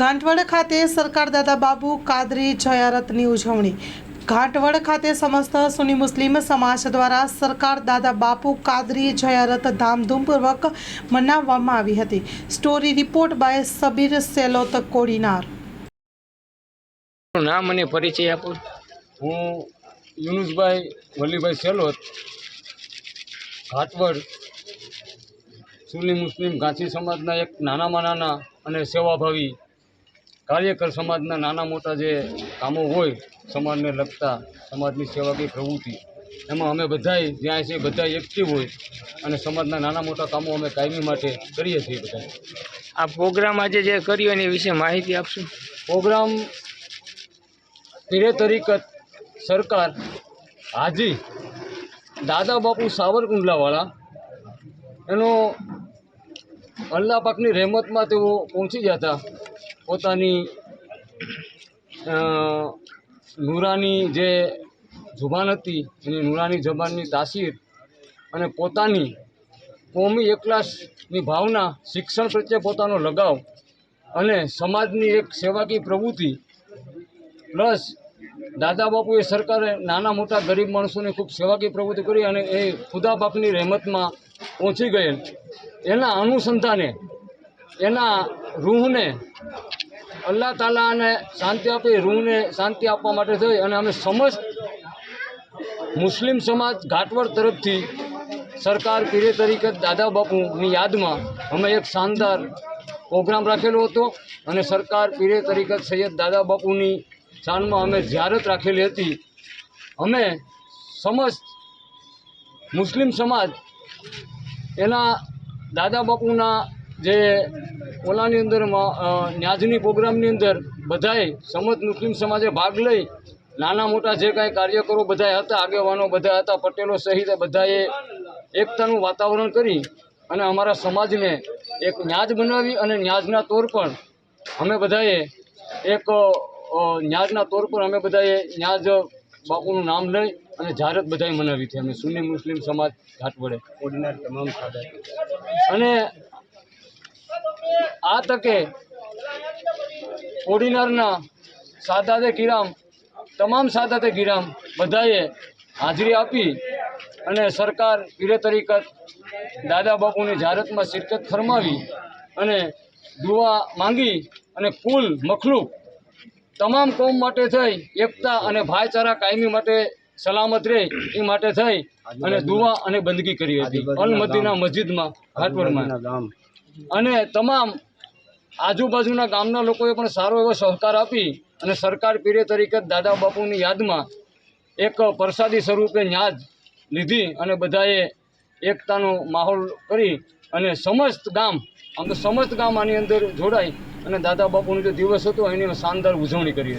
ઘાંટવડ ખાતે સરકાર દાદા બાબુ કાદરી જયારતની ઉજવણી. ઘાંટવડ ખાતે સમસ્ત સુની મુસ્લિમ સમાજ દ્વારા સરકાર દાદા બાપુ કાદરી જયારત ધામધૂમપૂર્વક મનાવવામાં આવી હતી. Story report by Sabir Selot Kodinar. નામ અને પરિચય આપો. હું યુનુસભાઈ વલીભાઈ સેલોત ઘાટવડ સુની મુસ્લિમ ગાંધી સમાજના એક નાનામાં નાના અને સેવાભાવી કાર્યકર સમાજના નાના મોટા જે કામો હોય સમાજને લગતા સમાજની સેવાકીય પ્રવૃત્તિ એમાં અમે બધાય જ્યાં છે બધાય એક્ટિવ હોય અને સમાજના નાના મોટા કામો અમે કાયમી માટે કરીએ છીએ બધા આ પ્રોગ્રામ આજે જે કર્યો એની વિશે માહિતી આપશું? પ્રોગ્રામ પીરે તરીકત સરકાર હાજી દાદા બાપુ સાવરકુંડલાવાળા એનો અલ્લાહ પાકની રહેમતમાં તેઓ પહોંચી ગયા હતા પોતાની નૂરાની જે જુબાન હતી, એની નૂરાની જબાનની તાસીર અને પોતાની કોમી એકલાસની ભાવના, શિક્ષણ પ્રત્યે પોતાનો લગાવ અને સમાજની એક સેવાકીય પ્રવૃત્તિ, પ્લસ દાદા બાપુએ સરકારે નાના મોટા ગરીબ માણસોની ખૂબ સેવાકીય પ્રવૃત્તિ કરી અને એ ખુદા બાપની રહેમતમાં પહોંચી ગયેલ. એના અનુસંધાને, એના રૂહને અલ્લાહ તાલાને શાંતિ આપી, રૂહને શાંતિ આપવા માટે થઈ અને અમે સમસ્ત મુસ્લિમ સમાજ ઘાટવડ તરફથી સરકાર પીરે તરીકે દાદા બાપુની યાદમાં અમે એક શાનદાર પ્રોગ્રામ રાખેલો હતો અને સરકાર પીરે તરીકે સૈયદ દાદા બાપુની શાનમાં અમે જ્યારત રાખેલી હતી. અમે સમસ્ત મુસ્લિમ સમાજ એના દાદા બાપુના જે ઓલાની અંદર ન્યાજની પ્રોગ્રામની અંદર બધાએ સમજ મુસ્લિમ સમાજે ભાગ લઈ નાના મોટા જે કાંઈ કાર્યકરો બધાએ હતા આગેવાનો બધા હતા પટેલો સહિત બધાએ એકતાનું વાતાવરણ કરી અને અમારા સમાજને એક ન્યાજ બનાવી અને ન્યાજના તોર પર અમે બધાએ એક ન્યાજના તોર પર અમે બધાએ ન્યાજ બાપુનું નામ લઈ અને જાહેરાત બધાએ મનાવી હતી. અમે સુન્ની મુસ્લિમ સમાજ ઘાટવડે ઓર્ડિનર તમામ અને આ તકે ઓર્ડિનરના સાદાતે કિરામ તમામ સાદાતે કિરામ બધાએ હાજરી આપી અને સરકાર પીરે તરીકત દાદા બાપુની જારતમાં શિરકત ફરમાવી અને દુઆ માંગી અને કુલ મખલુક તમામ કોમ માટે થઈ એકતા અને ભાઈચારા કાયમી માટે સલામત રહે એ માટે થઈ અને દુઆ અને બંદગી કરી હતી. અલ મદીના મસ્જિદમાં ઘાટવડમાં અને તમામ આજુબાજુના ગામના લોકોએ પણ સારો એવો સહકાર આપી અને સરકાર પીરે તરીકે દાદા બાપુની યાદમાં એક પ્રસાદી સ્વરૂપે ન્યાજ લીધી અને બધાએ એકતાનો માહોલ કરી અને સમસ્ત ગામ, આમ તો સમસ્ત ગામ આની અંદર જોડાઈ અને દાદા બાપુનો જે દિવસ હતો, એની શાનદાર ઉજવણી કરી.